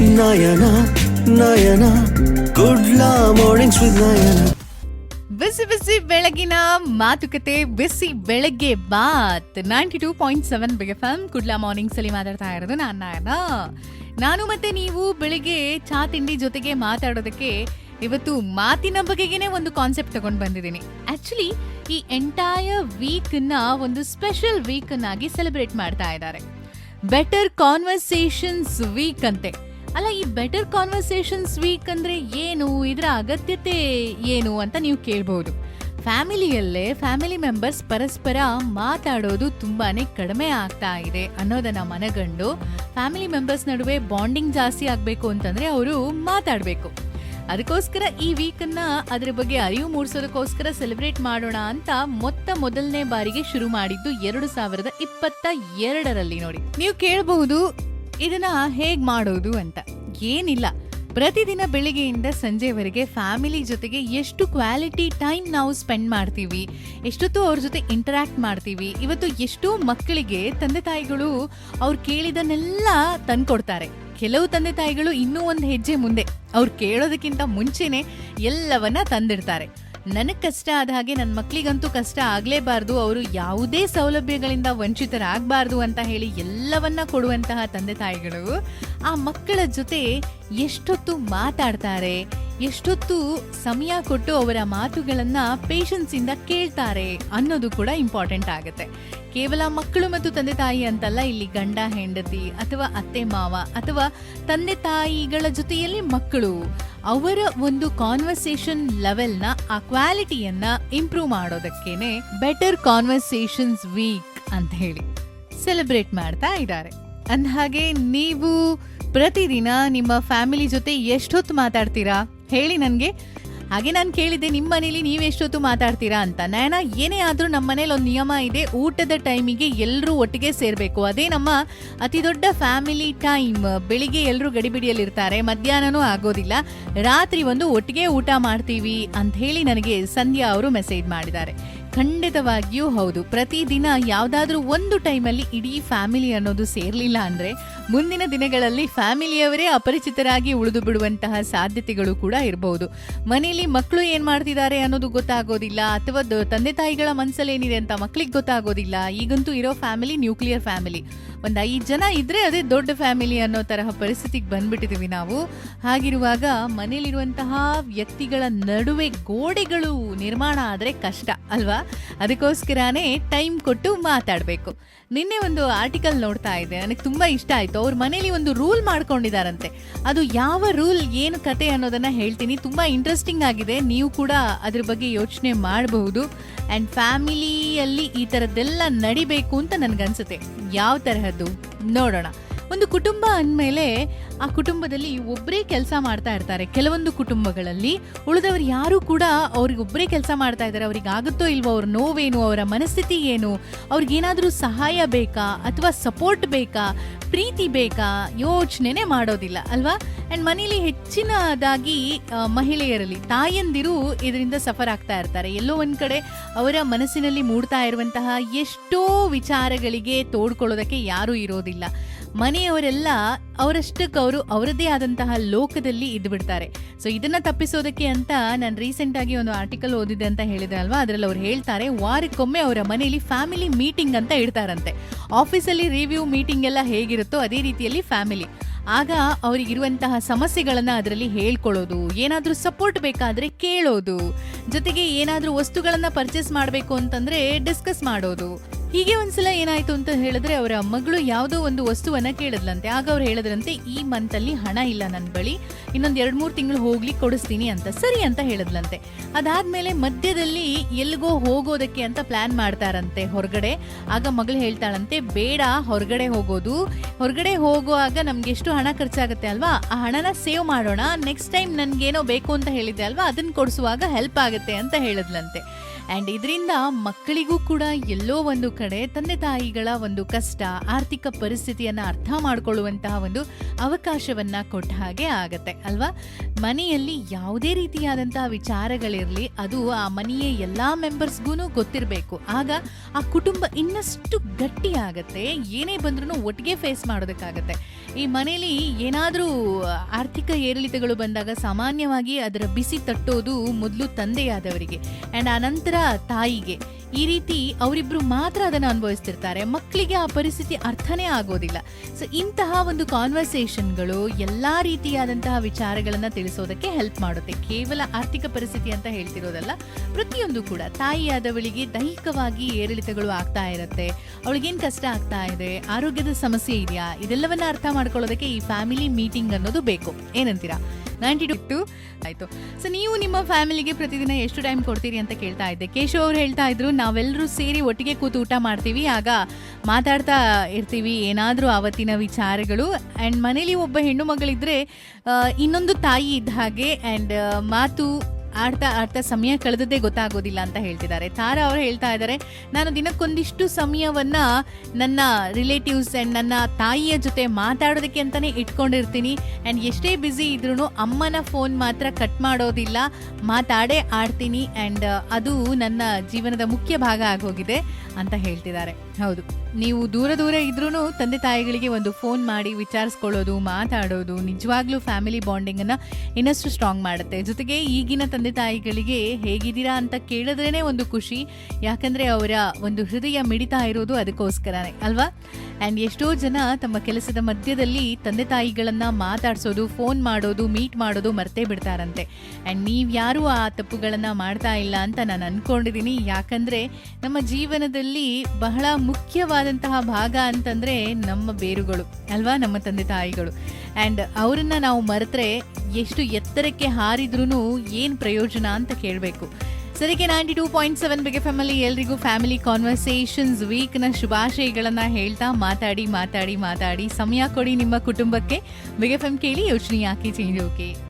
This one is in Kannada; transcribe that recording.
Nayana Nayana ಗುಡ್ಲ mornings with Nayana. ಬಿಸಿ ಬಿಸಿ ಬೆಳಗಿನ ಮಾತುಕತೆ, ಬಿಸಿ ಬೆಳಗ್ಗೆ Baat ninety two point seven big M Kudla mornings ಅಲ್ಲಿ ಮಾತಾಡ್ತಾ ಇರೋದು ನಾನು ನಾಯನ. ನಾನು ಮತ್ತೆ ನೀವು ಬೆಳಿಗ್ಗೆ ಚಾ ತಿಂಡಿ ಜೊತೆಗೆ ಮಾತಾಡೋದಕ್ಕೆ ಇವತ್ತು ಮಾತಿನ ಬಗೆಗೇನೆ ಒಂದು ಕಾನ್ಸೆಪ್ಟ್ ತಗೊಂಡು ಬಂದಿದ್ದೀನಿ. ಆಕ್ಚುಲಿ ಈ ಎಂಟೈರ್ ವೀಕ್ನ ಒಂದು ಸ್ಪೆಷಲ್ ವೀಕ್ ಸೆಲೆಬ್ರೇಟ್ ಮಾಡ್ತಾ ಇದ್ದಾರೆ. ಬೆಟರ್ ಕಾನ್ವರ್ಸೇಷನ್ಸ್ ವೀಕ್ ಅಂತೆ. ಅಲ್ಲ, ಈ ಬೆಟರ್ ಕಾನ್ವರ್ಸೇಷನ್ಸ್ ವೀಕ್ ಅಂದರೆ ಏನು? ಇದರ ಅಗತ್ಯತೆ ಏನು ಅಂತ ನೀವು ಕೇಳ್ಬೋದು. ಫ್ಯಾಮಿಲಿಯಲ್ಲೇ ಫ್ಯಾಮಿಲಿ ಮೆಂಬರ್ಸ್ ಪರಸ್ಪರ ಮಾತಾಡೋದು ತುಂಬಾ ಕಡಿಮೆ ಆಗ್ತಾ ಇದೆ ಅನ್ನೋದನ್ನು ಮನಗಂಡು ಫ್ಯಾಮಿಲಿ ಮೆಂಬರ್ಸ್ ನಡುವೆ ಬಾಂಡಿಂಗ್ ಜಾಸ್ತಿ ಆಗಬೇಕು ಅಂತಂದರೆ ಅವರು ಮಾತಾಡಬೇಕು. ಅದಕ್ಕೋಸ್ಕರ ಈ ವೀಕನ್ನು ಅದರ ಬಗ್ಗೆ ಅರಿವು ಮೂಡಿಸೋದಕ್ಕೋಸ್ಕರ ಸೆಲೆಬ್ರೇಟ್ ಮಾಡೋಣ ಅಂತ ಮೊತ್ತ ಮೊದಲನೇ ಬಾರಿಗೆ ಶುರು ಮಾಡಿದ್ದು ಎರಡು ಸಾವಿರದ ಇಪ್ಪತ್ತ ಎರಡರಲ್ಲಿ ನೋಡಿ. ನೀವು ಕೇಳಬಹುದು ಇದನ್ನ ಹೇಗೆ ಮಾಡೋದು ಅಂತ. ಏನಿಲ್ಲ. ಪ್ರತಿದಿನ ಬೆಳಿಗ್ಗೆಯಿಂದ ಸಂಜೆವರೆಗೆ ಫ್ಯಾಮಿಲಿ ಜೊತೆಗೆ ಎಷ್ಟು ಕ್ವಾಲಿಟಿ ಟೈಮ್ ನಾವು ಸ್ಪೆಂಡ್ ಮಾಡ್ತೀವಿ, ಎಷ್ಟೊತ್ತು ಅವ್ರ ಜೊತೆ ಇಂಟರಾಕ್ಟ್ ಮಾಡ್ತೀವಿ, ಇವತ್ತು ಎಷ್ಟೋ ಮಕ್ಕಳಿಗೆ ತಂದೆ ತಾಯಿಗಳು ಅವ್ರು ಕೇಳಿದನ್ನೆಲ್ಲ ತಂದ್ಕೊಡ್ತಾರೆ. ಕೆಲವು ತಂದೆ ತಾಯಿಗಳು ಇನ್ನೂ ಒಂದು ಹೆಜ್ಜೆ ಮುಂದೆ, ಅವ್ರು ಕೇಳೋದಕ್ಕಿಂತ ಮುಂಚೆನೆ ಎಲ್ಲವನ್ನ ತಂದಿಡ್ತಾರೆ. ನನಗ್ ಕಷ್ಟ ಆದ ಹಾಗೆ ನನ್ನ ಮಕ್ಳಿಗಂತೂ ಕಷ್ಟ ಆಗ್ಲೇಬಾರ್ದು. ಅವರು ಯಾವುದೇ ಸೌಲಭ್ಯಗಳಿಂದ ವಂಚಿತರಾಗಬಾರ್ದು ಅಂತ ಹೇಳಿ ಎಲ್ಲವನ್ನ ಕೊಡುವಂತಹ ತಂದೆ ತಾಯಿಗಳು, ಆ ಮಕ್ಕಳ ಜೊತೆ ಎಷ್ಟೊತ್ತು ಮಾತಾಡ್ತಾರೆ, ಎಷ್ಟೊತ್ತು ಸಮಯ ಕೊಟ್ಟು ಅವರ ಮಾತುಗಳನ್ನ ಪೇಷನ್ಸ್ ಇಂದ ಕೇಳ್ತಾರೆ ಅನ್ನೋದು ಕೂಡ ಇಂಪಾರ್ಟೆಂಟ್ ಆಗುತ್ತೆ. ಕೇವಲ ಮಕ್ಕಳು ಮತ್ತು ತಂದೆ ತಾಯಿ ಅಂತಲ್ಲ, ಇಲ್ಲಿ ಗಂಡ, ಹೆಂಡತಿ ಅಥವಾ ಅತ್ತೆ, ಮಾವ ಅಥವಾ ತಂದೆ ತಾಯಿಗಳ ಜೊತೆಯಲ್ಲಿ ಮಕ್ಕಳು. ಅವರ ಒಂದು ಕಾನ್ವರ್ಸೇಷನ್ ಲೆವೆಲ್ನ ಆ ಕ್ವಾಲಿಟಿಯನ್ನ ಇಂಪ್ರೂವ್ ಮಾಡೋದಕ್ಕೇನೆ ಬೆಟರ್ ಕಾನ್ವರ್ಸೇಷನ್ಸ್ ವೀಕ್ ಅಂತ ಹೇಳಿ ಸೆಲೆಬ್ರೇಟ್ ಮಾಡ್ತಾ ಇದ್ದಾರೆ. ಅಂದಹಾಗೆ ನೀವು ಪ್ರತಿದಿನ ನಿಮ್ಮ ಫ್ಯಾಮಿಲಿ ಜೊತೆ ಎಷ್ಟೊತ್ತು ಮಾತಾಡ್ತೀರಾ? ಹೇಳಿ ನನಗೆ. ಹಾಗೆ ನಾನು ಕೇಳಿದ್ದೆ ನಿಮ್ಮ ಮನೇಲಿ ನೀವೆಷ್ಟೊತ್ತು ಮಾತಾಡ್ತೀರಾ ಅಂತ? ನಯನ, ಏನೇ ಆದರೂ ನಮ್ಮ ಮನೇಲಿ ಒಂದು ನಿಯಮ ಇದೆ, ಊಟದ ಟೈಮಿಗೆ ಎಲ್ಲರೂ ಒಟ್ಟಿಗೆ ಸೇರಬೇಕು. ಅದೇ ನಮ್ಮ ಅತಿ ದೊಡ್ಡ ಫ್ಯಾಮಿಲಿ ಟೈಮ್. ಬೆಳಿಗ್ಗೆ ಎಲ್ಲರೂ ಗಡಿಬಿಡಿಯಲ್ಲಿರ್ತಾರೆ, ಮಧ್ಯಾಹ್ನನೂ ಆಗೋದಿಲ್ಲ. ರಾತ್ರಿ ಒಂದು ಒಟ್ಟಿಗೆ ಊಟ ಮಾಡ್ತೀವಿ ಅಂತ ಹೇಳಿ ನನಗೆ ಸಂಧ್ಯಾ ಅವರು ಮೆಸೇಜ್ ಮಾಡಿದ್ದಾರೆ. ಖಂಡಿತವಾಗಿಯೂ ಹೌದು. ಪ್ರತಿದಿನ ಯಾವುದಾದ್ರೂ ಒಂದು ಟೈಮಲ್ಲಿ ಇಡೀ ಫ್ಯಾಮಿಲಿ ಅನ್ನೋದು ಸೇರ್ಲಿಲ್ಲ ಅಂದ್ರೆ ಮುಂದಿನ ದಿನಗಳಲ್ಲಿ ಫ್ಯಾಮಿಲಿಯವರೇ ಅಪರಿಚಿತರಾಗಿ ಉಳಿದು ಬಿಡುವಂತಹ ಸಾಧ್ಯತೆಗಳು ಕೂಡ ಇರಬಹುದು ಮನೆಯಲ್ಲಿ ಮಕ್ಕಳು ಏನ್ ಮಾಡ್ತಿದ್ದಾರೆ ಅನ್ನೋದು ಗೊತ್ತಾಗೋದಿಲ್ಲ ಅಥವಾ ತಂದೆ ತಾಯಿಗಳ ಮನಸ್ಸಲ್ಲಿ ಏನಿದೆ ಅಂತ ಮಕ್ಕಳಿಗೆ ಗೊತ್ತಾಗೋದಿಲ್ಲ. ಈಗಂತೂ ಇರೋ ಫ್ಯಾಮಿಲಿ ನ್ಯೂಕ್ಲಿಯರ್ ಫ್ಯಾಮಿಲಿ. ಒಂದು ಐದು ಜನ ಇದ್ರೆ ಅದೇ ದೊಡ್ಡ ಫ್ಯಾಮಿಲಿ ಅನ್ನೋ ತರಹ ಪರಿಸ್ಥಿತಿಗೆ ಬಂದ್ಬಿಟ್ಟಿದೀವಿ ನಾವು. ಹಾಗಿರುವಾಗ ಮನೆಯಲ್ಲಿರುವಂತಹ ವ್ಯಕ್ತಿಗಳ ನಡುವೆ ಗೋಡೆಗಳು ನಿರ್ಮಾಣ ಆದರೆ ಕಷ್ಟ, ಅಲ್ವಾ? ಅದಕ್ಕೋಸ್ಕರನೇ ಟೈಮ್ ಕೊಟ್ಟು ಮಾತಾಡಬೇಕು. ನಿನ್ನೆ ಒಂದು ಆರ್ಟಿಕಲ್ ನೋಡ್ತಾ ಇದ್ದೆ, ನನಗೆ ತುಂಬಾ ಇಷ್ಟ ಆಯ್ತು. ಅವ್ರ ಮನೇಲಿ ಒಂದು ರೂಲ್ ಮಾಡ್ಕೊಂಡಿದಾರಂತೆ. ಅದು ಯಾವ ರೂಲ್, ಏನು ಕತೆ ಅನ್ನೋದನ್ನ ಹೇಳ್ತೀನಿ. ತುಂಬಾ ಇಂಟ್ರೆಸ್ಟಿಂಗ್ ಆಗಿದೆ. ನೀವು ಕೂಡ ಅದ್ರ ಬಗ್ಗೆ ಯೋಚನೆ ಮಾಡಬಹುದು. ಅಂಡ್ ಫ್ಯಾಮಿಲಿಯಲ್ಲಿ ಈ ತರದ್ದೆಲ್ಲ ನಡಿಬೇಕು ಅಂತ ನನ್ಗನ್ಸುತ್ತೆ. ಯಾವ ತರಹದ್ದು? ನೋಡೋಣ. ಒಂದು ಕುಟುಂಬ ಅಂದಮೇಲೆ ಆ ಕುಟುಂಬದಲ್ಲಿ ಒಬ್ಬರೇ ಕೆಲಸ ಮಾಡ್ತಾ ಇರ್ತಾರೆ. ಕೆಲವೊಂದು ಕುಟುಂಬಗಳಲ್ಲಿ ಉಳಿದವರು ಯಾರು ಕೂಡ ಅವ್ರಿಗೆ ಒಬ್ಬರೇ ಕೆಲಸ ಮಾಡ್ತಾ ಇದ್ದಾರೆ. ಅವ್ರಿಗೆ ಆಗುತ್ತೋ ಇಲ್ವೋ, ಅವ್ರ ನೋವೇನು, ಅವರ ಮನಸ್ಥಿತಿ ಏನು, ಅವ್ರಿಗೇನಾದರೂ ಸಹಾಯ ಬೇಕಾ ಅಥವಾ ಸಪೋರ್ಟ್ ಬೇಕಾ? ಪ್ರೀತಿ ಬೇಕಾ? ಯೋಚನೆ ಮಾಡೋದಿಲ್ಲ, ಅಲ್ವಾ? ಅಂಡ್ ಮನೇಲಿ ಹೆಚ್ಚಿನದಾಗಿ ಮಹಿಳೆಯರಲ್ಲಿ, ತಾಯಂದಿರು ಇದರಿಂದ ಸಫರ್ ಆಗ್ತಾ ಇರ್ತಾರೆ. ಎಲ್ಲೋ ಒಂದು ಕಡೆ ಅವರ ಮನಸ್ಸಿನಲ್ಲಿ ಮೂಡ್ತಾ ಇರುವಂತಹ ಎಷ್ಟೋ ವಿಚಾರಗಳಿಗೆ ತೋಡ್ಕೊಳ್ಳೋದಕ್ಕೆ ಯಾರೂ ಇರೋದಿಲ್ಲ. ಮನೆಯವರೆಲ್ಲ ಅವರಷ್ಟಕ್ಕೆ ಅವರು ಅವರದೇ ಆದಂತಹ ಲೋಕದಲ್ಲಿ ಇದ್ದು ಬಿಡ್ತಾರೆ ಸೊ ಇದನ್ನ ತಪ್ಪಿಸೋದಕ್ಕೆ ಅಂತ ನಾನು ರೀಸೆಂಟ್ ಆಗಿ ಒಂದು ಆರ್ಟಿಕಲ್ ಓದಿದೆ ಅಂತ ಹೇಳಿದೆ ಅಲ್ವಾ? ಅದ್ರಲ್ಲಿ ಅವ್ರು ಹೇಳ್ತಾರೆ, ವಾರಕ್ಕೊಮ್ಮೆ ಅವರ ಮನೆಯಲ್ಲಿ ಫ್ಯಾಮಿಲಿ ಮೀಟಿಂಗ್ ಅಂತ ಇಡ್ತಾರಂತೆ. ಆಫೀಸಲ್ಲಿ ರಿವ್ಯೂ ಮೀಟಿಂಗ್ ಎಲ್ಲ ಹೇಗಿರುತ್ತೋ ಅದೇ ರೀತಿಯಲ್ಲಿ ಫ್ಯಾಮಿಲಿ ಆಗ ಅವರಿಗಿರುವಂತಹ ಸಮಸ್ಯೆಗಳನ್ನ ಅದರಲ್ಲಿ ಹೇಳ್ಕೊಳ್ಳೋದು, ಏನಾದರೂ ಸಪೋರ್ಟ್ ಬೇಕಾದ್ರೆ ಕೇಳೋದು, ಜೊತೆಗೆ ಏನಾದರೂ ವಸ್ತುಗಳನ್ನ ಪರ್ಚೇಸ್ ಮಾಡಬೇಕು ಅಂತಂದ್ರೆ ಡಿಸ್ಕಸ್ ಮಾಡೋದು. ಹೀಗೆ ಒಂದ್ಸಲ ಏನಾಯ್ತು ಅಂತ ಹೇಳಿದ್ರೆ ಅವರ ಮಗಳು ಯಾವುದೋ ಒಂದು ವಸ್ತುವನ್ನ ಕೇಳಿದ್ಲಂತೆ. ಆಗ ಅವ್ರು ಹೇಳಿದ್ರಂತೆ, ಈ ಮಂತ್ ಅಲ್ಲಿ ಹಣ ಇಲ್ಲ ನನ್ನ ಬಳಿ. ಇನ್ನೊಂದ್ ಎರಡ್ ಮೂರು ತಿಂಗಳು ಹೋಗ್ಲಿ, ಕೊಡಿಸ್ತೀನಿ ಅಂತ. ಸರಿ ಅಂತ ಹೇಳಿದ್ಲಂತೆ. ಅದಾದ್ಮೇಲೆ ಮಧ್ಯದಲ್ಲಿ ಎಲ್ಗೋ ಹೋಗೋದಕ್ಕೆ ಅಂತ ಪ್ಲಾನ್ ಮಾಡ್ತಾರಂತೆ ಹೊರಗಡೆ. ಆಗ ಮಗಳು ಹೇಳ್ತಾಳಂತೆ, ಬೇಡ, ಹೊರಗಡೆ ಹೋಗೋದು. ಹೊರಗಡೆ ಹೋಗುವಾಗ ನಮ್ಗೆ ಎಷ್ಟು ಹಣ ಖರ್ಚಾಗುತ್ತೆ ಅಲ್ವಾ? ಆ ಹಣನ ಸೇವ್ ಮಾಡೋಣ. ನೆಕ್ಸ್ಟ್ ಟೈಮ್ ನನ್ಗೇನೋ ಬೇಕು ಅಂತ ಹೇಳಿದ್ದೆ ಅಲ್ವಾ? ಅದನ್ನ ಕೊಡಿಸುವಾಗ ಹೆಲ್ಪ್ ಆಗುತ್ತೆ ಅಂತ ಹೇಳಿದ್ಲಂತೆ. ಆ್ಯಂಡ್ ಇದರಿಂದ ಮಕ್ಕಳಿಗೂ ಕೂಡ ಎಲ್ಲೋ ಒಂದು ಕಡೆ ತಂದೆ ತಾಯಿಗಳ ಒಂದು ಕಷ್ಟ, ಆರ್ಥಿಕ ಪರಿಸ್ಥಿತಿಯನ್ನು ಅರ್ಥ ಮಾಡಿಕೊಳ್ಳುವಂತಹ ಒಂದು ಅವಕಾಶವನ್ನು ಕೊಟ್ಟ ಹಾಗೆ ಆಗತ್ತೆ, ಅಲ್ವಾ? ಮನೆಯಲ್ಲಿ ಯಾವುದೇ ರೀತಿಯಾದಂತಹ ವಿಚಾರಗಳಿರಲಿ, ಅದು ಆ ಮನೆಯ ಎಲ್ಲ ಮೆಂಬರ್ಸ್ಗೂ ಗೊತ್ತಿರಬೇಕು. ಆಗ ಆ ಕುಟುಂಬ ಇನ್ನಷ್ಟು ಗಟ್ಟಿ ಆಗತ್ತೆ, ಏನೇ ಬಂದ್ರೂ ಒಟ್ಟಿಗೆ ಫೇಸ್ ಮಾಡೋದಕ್ಕಾಗತ್ತೆ. ಈ ಮನೆಯಲ್ಲಿ ಏನಾದರೂ ಆರ್ಥಿಕ ಏರಿಳಿತಗಳು ಬಂದಾಗ ಸಾಮಾನ್ಯವಾಗಿ ಅದರ ಬಿಸಿ ತಟ್ಟೋದು ಮೊದಲು ತಂದೆಯಾದವರಿಗೆ. ಆ್ಯಂಡ್ ಆನಂತರ ತಾಯಿಗೆ. ಈ ರೀತಿ ಅವರಿಬ್ರು ಮಾತ್ರ ಅದನ್ನು ಅನುಭವಿಸ್ತಿರ್ತಾರೆ. ಮಕ್ಕಳಿಗೆ ಆ ಪರಿಸ್ಥಿತಿ ಅರ್ಥನೇ ಆಗೋದಿಲ್ಲ. ಸೊ ಇಂತಹ ಒಂದು ಕಾನ್ವರ್ಸೇಷನ್ಗಳು ಎಲ್ಲ ರೀತಿಯಾದಂತಹ ವಿಚಾರಗಳನ್ನು ತಿಳಿಸೋದಕ್ಕೆ ಹೆಲ್ಪ್ ಮಾಡುತ್ತೆ. ಕೇವಲ ಆರ್ಥಿಕ ಪರಿಸ್ಥಿತಿ ಅಂತ ಹೇಳ್ತಿರೋದಲ್ಲ, ಪ್ರತಿಯೊಂದು ಕೂಡ. ತಾಯಿಯಾದವಳಿಗೆ ದೈಹಿಕವಾಗಿ ಏರಿಳಿತಗಳು ಆಗ್ತಾ ಇರುತ್ತೆ. ಅವಳಿಗೇನು ಕಷ್ಟ ಆಗ್ತಾ ಇದೆ? ಆರೋಗ್ಯದ ಸಮಸ್ಯೆ ಇದೆಯಾ? ಇದೆಲ್ಲವನ್ನ ಅರ್ಥ ಮಾಡ್ಕೊಳ್ಳೋದಕ್ಕೆ ಈ ಫ್ಯಾಮಿಲಿ ಮೀಟಿಂಗ್ ಅನ್ನೋದು ಬೇಕು. ಏನಂತೀರಾ? ನೈಂಟಿ ಟು ಆಯಿತು. ಸೊ ನೀವು ನಿಮ್ಮ ಫ್ಯಾಮಿಲಿಗೆ ಪ್ರತಿದಿನ ಎಷ್ಟು ಟೈಮ್ ಕೊಡ್ತೀರಿ ಅಂತ ಕೇಳ್ತಾ ಇದ್ದೆ. ಕೇಶವ್ ಅವ್ರು ಹೇಳ್ತಾ ಇದ್ರು, ನಾವೆಲ್ಲರೂ ಸೇರಿ ಒಟ್ಟಿಗೆ ಕೂತು ಊಟ ಮಾಡ್ತೀವಿ. ಆಗ ಮಾತಾಡ್ತಾ ಇರ್ತೀವಿ. ಏನಾದರೂ ಆವತ್ತಿನ ವಿಚಾರಗಳು. ಆ್ಯಂಡ್ ಮನೇಲಿ ಒಬ್ಬ ಹೆಣ್ಣು ಮಗಳಿದ್ರೆ ಇನ್ನೊಂದು ತಾಯಿ ಇದ್ದ ಹಾಗೆ ಆ್ಯಂಡ್ ಮಾತು ಆಡ್ತಾ ಆಡ್ತಾ ಸಮಯ ಕಳೆದದ್ದೇ ಗೊತ್ತಾಗೋದಿಲ್ಲ ಅಂತ ಹೇಳ್ತಿದ್ದಾರೆ. ತಾರಾ ಅವರು ಹೇಳ್ತಾ ಇದ್ದಾರೆ, ನಾನು ದಿನಕ್ಕೊಂದಿಷ್ಟು ಸಮಯವನ್ನ ನನ್ನ ರಿಲೇಟಿವ್ಸ್ ಆ್ಯಂಡ್ ನನ್ನ ತಾಯಿಯ ಜೊತೆ ಮಾತಾಡೋದಕ್ಕೆ ಅಂತಾನೆ ಇಟ್ಕೊಂಡಿರ್ತೀನಿ. ಆ್ಯಂಡ್ ಎಷ್ಟೇ ಬ್ಯುಸಿ ಇದ್ರೂ ಅಮ್ಮನ ಫೋನ್ ಮಾತ್ರ ಕಟ್ ಮಾಡೋದಿಲ್ಲ. ಮಾತಾಡೇ ಆಡ್ತೀನಿ ಆ್ಯಂಡ್ ಅದು ನನ್ನ ಜೀವನದ ಮುಖ್ಯ ಭಾಗ ಆಗೋಗಿದೆ ಅಂತ ಹೇಳ್ತಿದ್ದಾರೆ. ಹೌದು. ನೀವು ದೂರ ದೂರ ಇದ್ರೂ ತಂದೆ ತಾಯಿಗಳಿಗೆ ಒಂದು ಫೋನ್ ಮಾಡಿ ವಿಚಾರಿಸ್ಕೊಳ್ಳೋದು, ಮಾತಾಡೋದು ನಿಜವಾಗ್ಲೂ ಫ್ಯಾಮಿಲಿ ಬಾಂಡಿಂಗನ್ನು ಇನ್ನಷ್ಟು ಸ್ಟ್ರಾಂಗ್ ಮಾಡುತ್ತೆ. ಜೊತೆಗೆ ಈಗಿನ ತಂದೆ ತಾಯಿಗಳಿಗೆ ಹೇಗಿದ್ದೀರಾ ಅಂತ ಕೇಳಿದ್ರೇನೆ ಒಂದು ಖುಷಿ. ಯಾಕಂದರೆ ಅವರ ಒಂದು ಹೃದಯ ಮಿಡಿತಾ ಇರೋದು ಅದಕ್ಕೋಸ್ಕರನೇ, ಅಲ್ವಾ? ಆ್ಯಂಡ್ ಎಷ್ಟೋ ಜನ ತಮ್ಮ ಕೆಲಸದ ಮಧ್ಯದಲ್ಲಿ ತಂದೆ ತಾಯಿಗಳನ್ನು ಮಾತಾಡ್ಸೋದು ಫೋನ್ ಮಾಡೋದು ಮೀಟ್ ಮಾಡೋದು ಮರ್ತೇ ಬಿಡ್ತಾರಂತೆ. ಆ್ಯಂಡ್ ನೀವು ಯಾರೂ ಆ ತಪ್ಪುಗಳನ್ನು ಮಾಡ್ತಾ ಇಲ್ಲ ಅಂತ ನಾನು ಅಂದ್ಕೊಂಡಿದ್ದೀನಿ ಯಾಕಂದರೆ ನಮ್ಮ ಜೀವನದಲ್ಲಿ ಬಹಳ ಮುಖ್ಯವಾದಂತಹ ಭಾಗ ಅಂತಂದರೆ ನಮ್ಮ ಬೇರುಗಳು, ಅಲ್ವಾ? ನಮ್ಮ ತಂದೆ ತಾಯಿಗಳು. ಆ್ಯಂಡ್ ಅವರನ್ನು ನಾವು ಮರೆತರೆ ಎಷ್ಟು ಎತ್ತರಕ್ಕೆ ಹಾರಿದ್ರೂ ಏನು ಪ್ರಯೋಜನ ಅಂತ ಕೇಳಬೇಕು. ಸರಿಗೆ ನೈಂಟಿ ಟೂ ಪಾಯಿಂಟ್ ಸೆವೆನ್ ಬಿಗೆ ಫ್ಯಾಮಿಲಿ ಎಲ್ರಿಗೂ ಫ್ಯಾಮಿಲಿ ಕಾನ್ವರ್ಸೇಷನ್ಸ್ ವೀಕ್ನ ಶುಭಾಶಯಗಳನ್ನು ಹೇಳ್ತಾ ಮಾತಾಡಿ ಮಾತಾಡಿ ಮಾತಾಡಿ ಸಮಯ ಕೊಡಿ ನಿಮ್ಮ ಕುಟುಂಬಕ್ಕೆ. ಬಿಗೆ ಎಂ ಕೇಳಿ ಯೋಚನೆ ಯಾಕೆ ಚೇಂಜ್ ಓಕೆ